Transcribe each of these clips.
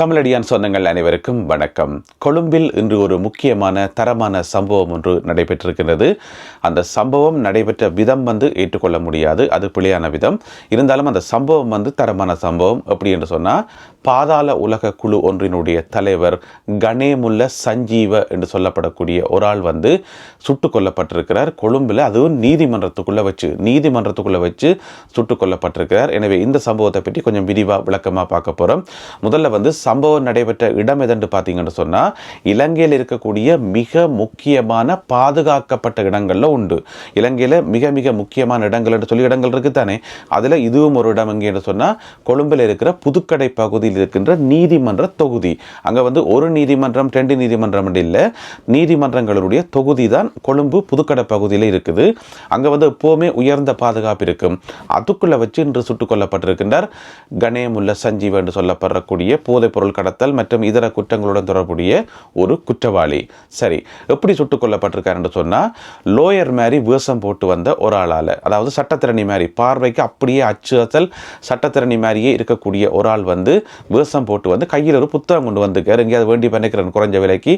தமிழடியான் சொந்தங்கள் அனைவருக்கும் வணக்கம். கொழும்பில் இன்று ஒரு முக்கியமான தரமான சம்பவம் ஒன்று நடைபெற்றிருக்கிறது அந்த சம்பவம் நடைபெற்ற விதம் வந்து ஏற்றுக்கொள்ள முடியாது. அது பிழையான விதம். இருந்தாலும் அந்த சம்பவம் வந்து தரமான சம்பவம். எப்படி என்று சொன்னால் பாதாள உலக குழு ஒன்றினுடைய தலைவர் கணேமுல்ல சஞ்சீவ என்று சொல்லப்படக்கூடிய ஒரு ஆள் வந்து சுட்டுக் கொல்லப்பட்டிருக்கிறார். கொழும்பில் அதுவும் நீதிமன்றத்துக்குள்ளே வச்சு நீதிமன்றத்துக்குள்ளே வச்சு சுட்டுக் கொல்லப்பட்டிருக்கிறார். எனவே இந்த சம்பவத்தை பற்றி கொஞ்சம் விரிவாக விளக்கமாக பார்க்க போகிறோம் முதல்ல வந்து சம்பவம் நடைபெற்ற இடம் எதென்று பார்த்தீங்கன்னு சொன்னால் இலங்கையில் இருக்கக்கூடிய மிக முக்கியமான பாதுகாக்கப்பட்ட இடங்களில் உண்டு. இலங்கையில் மிக மிக முக்கியமான இடங்கள் என்று சொல்லி இடங்கள் இருக்குது தானே அதில் இதுவும் ஒரு இடம் எங்கே என்று சொன்னால் கொழும்பில் இருக்கிற புதுக்கடை பகுதியில் இருக்கின்ற நீதிமன்ற தொகுதி. அங்கே வந்து ஒரு நீதிமன்றம் ரெண்டு நீதிமன்றம் இல்லை நீதிமன்றங்களுடைய தொகுதி தான் கொழும்பு புதுக்கடை பகுதியில் இருக்குது. அங்கே வந்து எப்போவுமே உயர்ந்த பாதுகாப்பு இருக்கும். அதுக்குள்ளே வச்சு இன்று சுட்டுக் கொல்லப்பட்டிருக்கின்றார் கணேமுல்ல சஞ்சீவ் என்று சொல்லப்படக்கூடிய பொருள் கடத்தல் மற்றும் இதர குற்றங்களுடன் தொடர்புடைய ஒரு குற்றவாளி. சரி எப்படி சுட்டுக் கொல்லப்பட்டிருக்கார் என்று சொன்னால் லோயர் மாதிரி வேஷம் போட்டு வந்த ஒரு ஆளால் அதாவது சட்டத்திரணி மாதிரி பார்வைக்கு அப்படியே அச்சுறுத்தல் சட்டத்திறணி சட்டத்திரணி மாதிரியே இருக்கக்கூடிய ஒரு ஆள் வந்து வேஷம் போட்டு வந்து கையில் ஒரு புத்தகம் கொண்டு வந்துக்கார் எங்கேயாவது வேண்டி பண்ணிக்கிறேன் குறைஞ்ச விலைக்கு.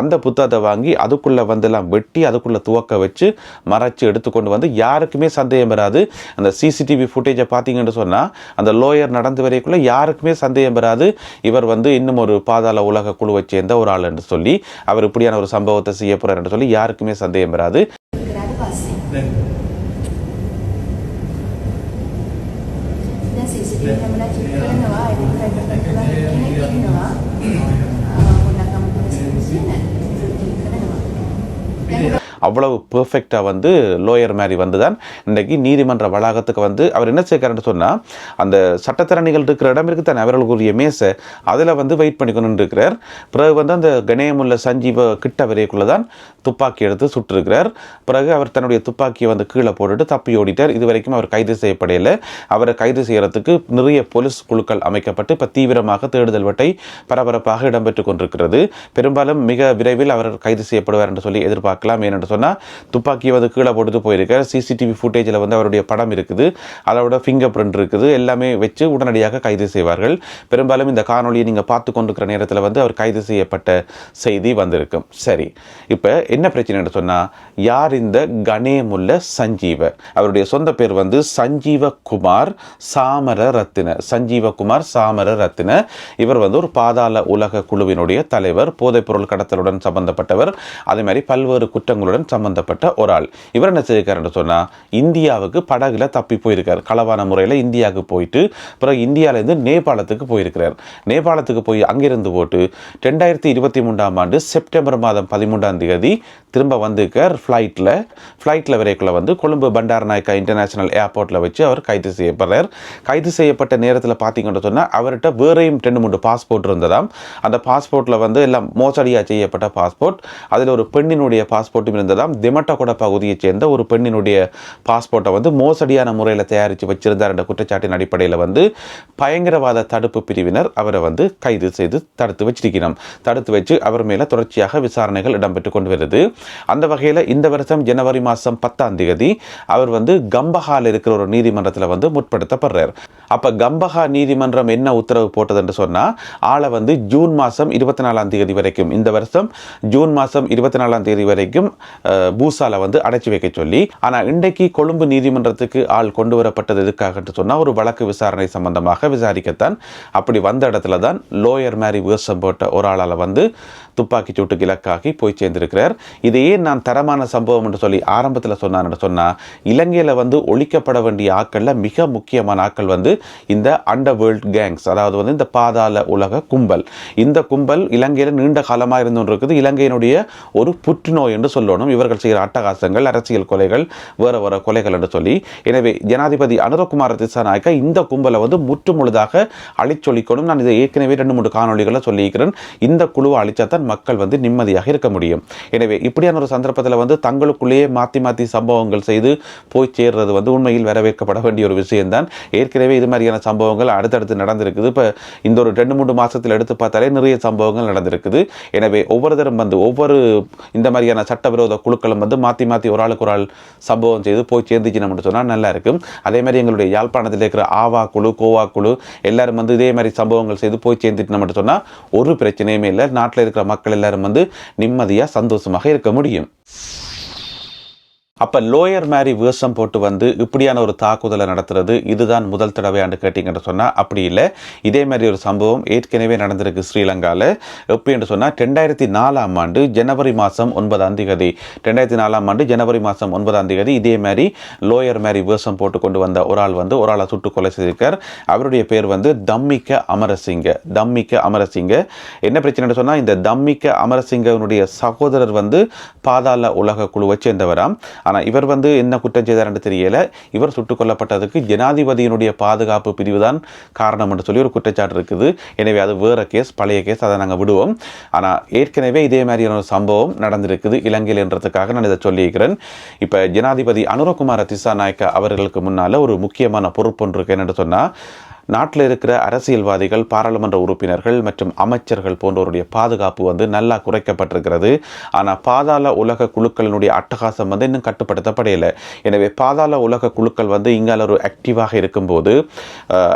அந்த புத்தகத்தை வாங்கி அதுக்குள்ளே வந்துலாம் வெட்டி அதுக்குள்ளே துவக்க வச்சு மறைச்சு எடுத்துக்கொண்டு வந்து யாருக்குமே சந்தேகம் வராது. அந்த சிசிடிவி ஃபுட்டேஜை பார்த்தீங்கன்னு சொன்னால் அந்த லோயர் நடந்து வரைக்குள்ளே யாருக்குமே சந்தேகம் வராது. இவர் இவர் வந்து இன்னும் ஒரு பாதாள உலக குழுவை சேர்ந்த ஒரு ஆள் என்று சொல்லி அவர் இப்படியான ஒரு சம்பவத்தை செய்ய போகிறார் என்று சொல்லி யாருக்குமே சந்தேகம் வராது Yeah. அவ்வளவு பெர்ஃபெக்டாக வந்து லோயர் மாதிரி வந்து தான் இன்றைக்கி நீதிமன்ற வளாகத்துக்கு வந்து அவர் என்ன செய்கிறாருன்னு சொன்னால் அந்த சட்டத்திறனிகள் இருக்கிற இடம் இருக்குது தானே அவர்களுக்குரிய மேசை அதில் வந்து வெயிட் பண்ணிக்கணும்னு இருக்கிறார். பிறகு வந்து அந்த கணேயமுள்ள சஞ்சீவ கிட்ட வரைக்குள்ளே தான் துப்பாக்கி எடுத்து சுட்டிருக்கிறார். பிறகு அவர் தன்னுடைய துப்பாக்கியை வந்து கீழே போட்டுட்டு தப்பி ஓடிட்டார். இது வரைக்கும் அவர் கைது செய்யப்படையில் அவரை கைது செய்கிறதுக்கு நிறைய போலீஸ் குழுக்கள் அமைக்கப்பட்டு இப்போ தீவிரமாக தேடுதல் வட்டை பரபரப்பாக இடம்பெற்று கொண்டிருக்கிறது. பெரும்பாலும் மிக விரைவில் அவர் கைது செய்யப்படுவார் என்று சொல்லி எதிர்பார்க்கலாம். ஏனென்று சொன்னால் துப்பாக்கியை வந்து கீழே போட்டுட்டு போயிருக்கார். சிசிடிவி ஃபுட்டேஜில் வந்து அவருடைய படம் இருக்குது. அதோட ஃபிங்கர் பிரிண்ட் இருக்குது. எல்லாமே வச்சு உடனடியாக கைது செய்வார்கள். பெரும்பாலும் இந்த காணொலியை நீங்கள் பார்த்து கொண்டிருக்கிற நேரத்தில் வந்து அவர் கைது செய்யப்பட்ட செய்தி வந்திருக்கும். சரி. இப்போ என்ன பிரச்சனைன்னு சொன்னால் யார் இந்த கணேமுல்ல சஞ்சீவ? அவருடைய சொந்த பேர் வந்து சஞ்சீவ குமார் சாமர ரத்தின சஞ்சீவ குமார் சாமர ரத்தின இவர் வந்து ஒரு பாதாள உலக குழுவினுடைய தலைவர் போதைப்பொருள் கடத்தலுடன் சம்பந்தப்பட்டவர். அதே மாதிரி பல்வேறு குற்றங்களுடன் சம்பந்தப்பட்ட ஒரு ஆள் இவர் என்ன செய்யிருக்காருன்னு சொன்னால் இந்தியாவுக்கு படகுல தப்பி போயிருக்கார். களவான முறையில் இந்தியாவுக்கு போயிட்டு பிறகு இந்தியாவிலேருந்து நேபாளத்துக்கு போயிருக்கிறார். நேபாளத்துக்கு போய் அங்கிருந்து போட்டு ரெண்டாயிரத்தி இருபத்தி மூன்றாம் ஆண்டு செப்டம்பர் மாதம் பதிமூன்றாம் தேதி திரும்ப வந்திருக்கார். ஃப்ளைட்டில் ஃப்ளைட்டில் வரைக்குள்ள வந்து கொழும்பு பண்டாரநாயக்கா இன்டர்நேஷனல் ஏர்போர்ட்டில் வச்சு அவர் கைது செய்யப்படுறார். கைது செய்யப்பட்ட நேரத்தில் பார்த்தீங்கன்னு சொன்னால் அவர்கிட்ட வேறையும் ரெண்டு மூன்று பாஸ்போர்ட் இருந்ததாம். அந்த பாஸ்போர்ட்டில் வந்து எல்லாம் மோசடியாக செய்யப்பட்ட பாஸ்போர்ட் அதில் ஒரு பெண்ணினுடைய பாஸ்போர்ட்டும் இருந்ததாம். திமட்டகொட பகுதியைச் சேர்ந்த ஒரு பெண்ணினுடைய பாஸ்போர்ட்டை வந்து மோசடியான முறையில் தயாரித்து வச்சிருந்தார் என்ற குற்றச்சாட்டின் அடிப்படையில் வந்து பயங்கரவாத தடுப்பு பிரிவினர் அவரை வந்து கைது செய்து தடுத்து வச்சிருக்கிறோம். தடுத்து வச்சு அவர் மேலே தொடர்ச்சியாக விசாரணைகள் இடம்பெற்று கொண்டு வருது. அந்த வகையில் இந்த வருஷம் ஜனவரி மாதம் பத்தாம் தேதி அவர் வந்து கம்பஹால் இருக்கிற ஒரு நீதிமன்றத்தில் வந்து முற்படுத்தப்படுறார். அப்போ கம்பஹா நீதிமன்றம் என்ன உத்தரவு போட்டது என்று சொன்னால் ஆளை வந்து ஜூன் மாதம் இருபத்தி நாலாம் தேதி வரைக்கும் இந்த வருஷம் ஜூன் மாதம் இருபத்தி நாலாம் தேதி வரைக்கும் பூசால வந்து அடைச்சி வைக்க சொல்லி ஆனால் இன்றைக்கு கொழும்பு நீதிமன்றத்துக்கு ஆள் கொண்டு வரப்பட்டது எதுக்காக? சொன்னால் ஒரு வழக்கு விசாரணை சம்பந்தமாக விசாரிக்கத்தான். அப்படி வந்த இடத்துல தான் லோயர் மேரி வேஷம் போட்ட ஒரு ஆளால் வந்து துப்பாக்கி சூட்டுக்கு இலக்காகி போய் சேர்ந்திருக்கிறார். இதையே நான் தரமான சம்பவம் என்று சொல்லி ஆரம்பத்தில் சொன்னான்னு சொன்னால் இலங்கையில் வந்து ஒழிக்கப்பட வேண்டிய ஆட்களில் மிக முக்கியமான ஆட்கள் வந்து இந்த அண்டர் வேர்ல்ட் கேங்ஸ் அதாவது வந்து இந்த பாதாள உலக கும்பல். இந்த கும்பல் இலங்கையில் நீண்ட காலமாக இருந்து இருக்குது இலங்கையினுடைய ஒரு புற்றுநோய் என்று சொல்லணும். இவர்கள் செய்கிற அட்டகாசங்கள் அரசியல் கொலைகள் வேறு வேறு கொலைகள் என்று சொல்லி. எனவே ஜனாதிபதி அனுரகுமார் திசாநாயக்கா இந்த கும்பலை வந்து முற்றுமுழுதாக அழிச்சொலிக்கணும் நான் இதை ஏற்கனவே ரெண்டு மூன்று காணொளிகளை சொல்லியிருக்கிறேன். இந்த குழுவை அழிச்சாதான் மக்கள் வந்து நிம்மதியாக இருக்க முடியும். எனவே இப்படியான ஒரு சந்தர்ப்பத்தில் வந்து தங்களுக்குள்ளேயே மாற்றி மாற்றி சம்பவங்கள் செய்து போய் சேர்றது வந்து உண்மையில் வரவேற்கப்பட வேண்டிய ஒரு விஷயம்தான். ஏற்கனவே இது மாதிரியான சம்பவங்கள் அடுத்தடுத்து நடந்திருக்குது. இப்போ இந்த ஒரு ரெண்டு மூன்று மாசத்தில் எடுத்து பார்த்தாலே நிறைய சம்பவங்கள் நடந்திருக்குது. எனவே ஒவ்வொரு வந்து ஒவ்வொரு இந்த மாதிரியான சட்டவிரோத உலக குழுக்களும் வந்து மாற்றி மாற்றி ஒரு ஆளுக்கு ஒரு ஆள் சம்பவம் செய்து போய் சேர்ந்துக்கணும்னு சொன்னால் நல்லா இருக்கும். அதே மாதிரி எங்களுடைய யாழ்ப்பாணத்தில் இருக்கிற ஆவா குழு கோவா குழு எல்லாரும் வந்து இதே மாதிரி சம்பவங்கள் செய்து போய் சேர்ந்துட்டோம்னு சொன்னால் ஒரு பிரச்சனையுமே இல்லை. நாட்டில் இருக்கிற மக்கள் எல்லாரும் வந்து நிம்மதியாக சந்தோஷமாக இருக்க முடியும். அப்போ லோயர் மேரி வேஷம் போட்டு வந்து இப்படியான ஒரு தாக்குதலை நடத்துறது இதுதான் முதல் தடவையாண்டு கேட்டிங்கன்னு சொன்னால் அப்படி இல்லை. இதே மாதிரி ஒரு சம்பவம் ஏற்கனவே நடந்திருக்கு ஸ்ரீலங்காவில் எப்படின்னு சொன்னால் ரெண்டாயிரத்தி நாலாம் ஆண்டு ஜனவரி மாதம் ஒன்பதாம் தேதி ரெண்டாயிரத்தி நாலாம் ஆண்டு ஜனவரி மாதம் ஒன்பதாம் தேதி இதே மாதிரி லோயர் மேரி வேஷம் போட்டு கொண்டு வந்த ஒரு ஆள் வந்து ஒரு ஆளை சுட்டு கொலை செய்திருக்கார். அவருடைய பேர் வந்து தம்மிக்க அமரசிங்க தம்மிக்க அமரசிங்க. என்ன பிரச்சனைன்னு சொன்னால் இந்த தம்மிக்க அமரசிங்கனுடைய சகோதரர் வந்து பாதாள உலக குழுவை சேர்ந்தவராம். ஆனால் இவர் வந்து என்ன குற்றம் செய்தார்னு தெரியலை. இவர் சுட்டுக் கொல்லப்பட்டதுக்கு ஜனாதிபதியினுடைய பாதுகாப்பு பிரிவு தான் காரணம் என்று சொல்லி ஒரு குற்றச்சாட்டு இருக்குது. எனவே அது வேற கேஸ் பழைய கேஸ் அதை நாங்கள் விடுவோம். ஆனால் ஏற்கனவே இதே மாதிரியான ஒரு சம்பவம் நடந்திருக்குது இலங்கையில் என்றதுக்காக நான் இதை சொல்லியிருக்கிறேன். இப்போ ஜனாதிபதி அனுரகுமார திசாநாயக்க அவர்களுக்கு முன்னால் ஒரு முக்கியமான பொறுப்பு ஒன்று இருக்கு என்னென்னு சொன்னால் நாட்டில் இருக்கிற அரசியல்வாதிகள் பாராளுமன்ற உறுப்பினர்கள் மற்றும் அமைச்சர்கள் போன்றவருடைய பாதுகாப்பு வந்து நல்லா குறைக்கப்பட்டிருக்கிறது. ஆனால் பாதாள உலக குழுக்களினுடைய அட்டகாசம் வந்து இன்னும் கட்டுப்படுத்தப்படையலை எனவே பாதாள உலக குழுக்கள் வந்து இங்கால ஒரு ஆக்டிவாக இருக்கும்போது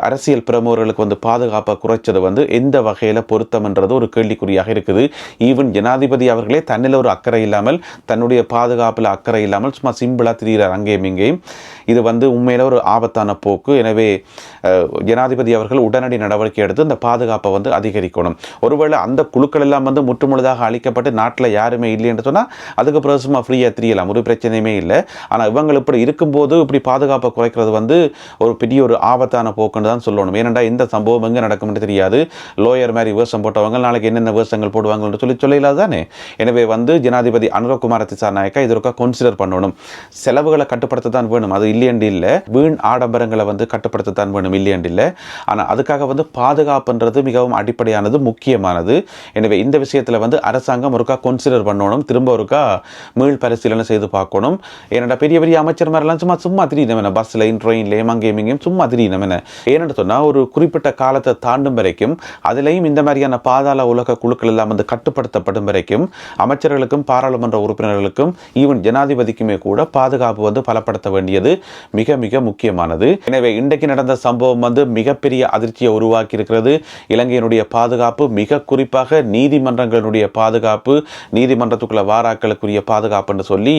அரசியல் பிரமுகர்களுக்கு வந்து பாதுகாப்பை குறைச்சது வந்து எந்த வகையில் பொருத்தம்ன்றது ஒரு கேள்விக்குறியாக இருக்குது. ஈவன் ஜனாதிபதி அவர்களே தன்னில் ஒரு அக்கறை இல்லாமல் தன்னுடைய பாதுகாப்பில் அக்கறை இல்லாமல் சும்மா சிம்பிளாக திரிகிறார் அங்கேயும் இங்கேயும். இது வந்து உண்மையில ஒரு ஆபத்தான போக்கு. எனவே அஹ், ஜனாதிபதி அவர்கள் உடனடி நடவடிக்கை எடுத்து இந்த பாதுகாப்பை வந்து அதிகரிக்கணும். ஒருவேளை அந்த குழுக்கள் எல்லாம் வந்து முற்றுமுழுதாக அழிக்கப்பட்டு நாட்டில் யாருமே இல்லைன்னு சொன்னால் அதுக்கு பிறகு சும்மா ஃப்ரீயாக தெரியலாம். ஒரு பிரச்சனையுமே இல்லை. ஆனால் இவங்க இப்படி இருக்கும்போது இப்படி பாதுகாப்பை குறைக்கிறது வந்து ஒரு பெரிய ஒரு ஆபத்தான போக்குன்னு தான் சொல்லணும். ஏனென்றால் இந்த சம்பவம் எங்கே நடக்கும்னு தெரியாது. லோயர் மாதிரி வேஷம் போட்டவங்க நாளைக்கு என்னென்ன வேஷங்கள் போடுவாங்கன்னு சொல்லி சொல்லலாம் தானே. எனவே வந்து ஜனாதிபதி அனுரகுமார திசாநாயக்கா இது ஒருக்கா கன்சிடர் பண்ணணும். செலவுகளை கட்டுப்படுத்த தான் வேணும். அது இல்லையண்டு இல்லை. வீண் ஆடம்பரங்களை வந்து கட்டுப்படுத்த தான் வேணும். இல்லையண்டு இல்லை. ஆனால் அதுக்காக வந்து பாதுகாப்புன்றது மிகவும் அடிப்படையானது முக்கியமானது. எனவே இந்த விஷயத்தில் வந்து அரசாங்கம் ஒருக்கா கன்சிடர் பண்ணணும் திரும்ப ஒருக்கா மீள் பரிசீலனை செய்து பார்க்கணும். ஏன்னா பெரிய பெரிய அமைச்சர் மாதிரிலாம் சும்மா சும்மா திடீர்னு என்ன பஸ்லையும் ட்ரெயின்லேயும் அங்கேயும் இங்கேயும் சும்மா திடீர்னு என்ன ஏன்னு சொன்னால் ஒரு குறிப்பிட்ட காலத்தை தாண்டும் வரைக்கும் அதுலேயும் இந்த மாதிரியான பாதாள உலக குழுக்கள் எல்லாம் வந்து கட்டுப்படுத்தப்படும் வரைக்கும் அமைச்சர்களுக்கும் பாராளுமன்ற உறுப்பினர்களுக்கும் ஈவன் ஜனாதிபதிக்குமே கூட பாதுகாப்பு வந்து பலப்படுத்த வேண்டியது மிக மிக முக்கியமானது. எனவே இன்றைக்கு நடந்த சம்பவம் வந்து மிகப்பெரிய அதிர்ச்சியை உருவாக்கியிருக்கிறது. இலங்கையினுடைய பாதுகாப்பு மிக குறிப்பாக நீதிமன்றங்களினுடைய பாதுகாப்பு நீதிமன்றத்துக்குள்ள வாராக்களுக்குரிய பாதுகாப்புன்னு சொல்லி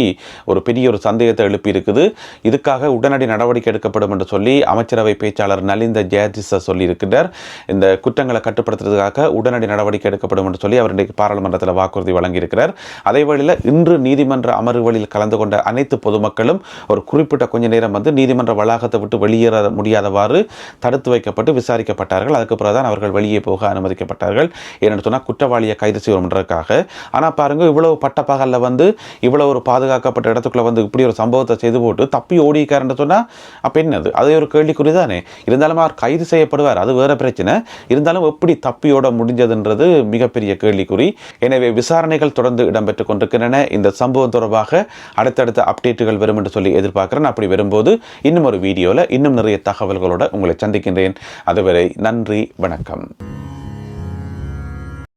ஒரு பெரிய ஒரு சந்தேகத்தை எழுப்பியிருக்குது. இதுக்காக உடனடி நடவடிக்கை எடுக்கப்படும் என்று சொல்லி அமைச்சரவை பேச்சாளர் நலிந்த ஜெயதிச சொல்லியிருக்கிறார் இந்த குற்றங்களை கட்டுப்படுத்துறதுக்காக உடனடி நடவடிக்கை எடுக்கப்படும் என்று சொல்லி அவர் இன்றைக்கு பாராளுமன்றத்தில் வாக்குறுதி வழங்கியிருக்கிறார். அதே வழியில் இன்று நீதிமன்ற அமர்வுகளில் கலந்து கொண்ட அனைத்து பொதுமக்களும் ஒரு குறிப்பிட்ட கொஞ்ச நேரம் வந்து நீதிமன்ற வளாகத்தை விட்டு வெளியேற முடியாதவாறு தடுத்து வைக்கப்பட்டு விசாரிக்கப்பட்டார்கள். அதுக்கு பிறகு தான் அவர்கள் வெளியே போக அனுமதிக்கப்பட்டார்கள். ஏன்னு சொன்னால் குற்றவாளியை கைது செய்யணுன்றதுக்காக ஆனால் பாருங்க இவ்வளவு பட்ட பகலில் வந்து இவ்வளவு ஒரு பாதுகாக்கப்பட்ட இடத்துக்குள்ளே வந்து இப்படி ஒரு சம்பவத்தை செய்து போட்டு தப்பி ஓடிக்காருன்னு சொன்னால் அப்போ என்னது? அது ஒரு கேள்விக்குறி தானே. இருந்தாலும் அவர் கைது செய்யப்படுவார். அது வேற பிரச்சனை. இருந்தாலும் எப்படி தப்பியோட முடிஞ்சதுன்றது மிகப்பெரிய கேள்விக்குறி. எனவே விசாரணைகள் தொடர்ந்து இடம்பெற்றுக் கொண்டிருக்கின்றன. இந்த சம்பவம் தொடர்பாக அடுத்தடுத்த அப்டேட்டுகள் வரும் என்று சொல்லி எதிர்பார்க்கிறேன். அப்படி வரும்போது இன்னும் ஒரு வீடியோவில் இன்னும் நிறைய தகவல்களோட உங்களை சந்திக்கின்றேன். அதுவரை நன்றி வணக்கம்.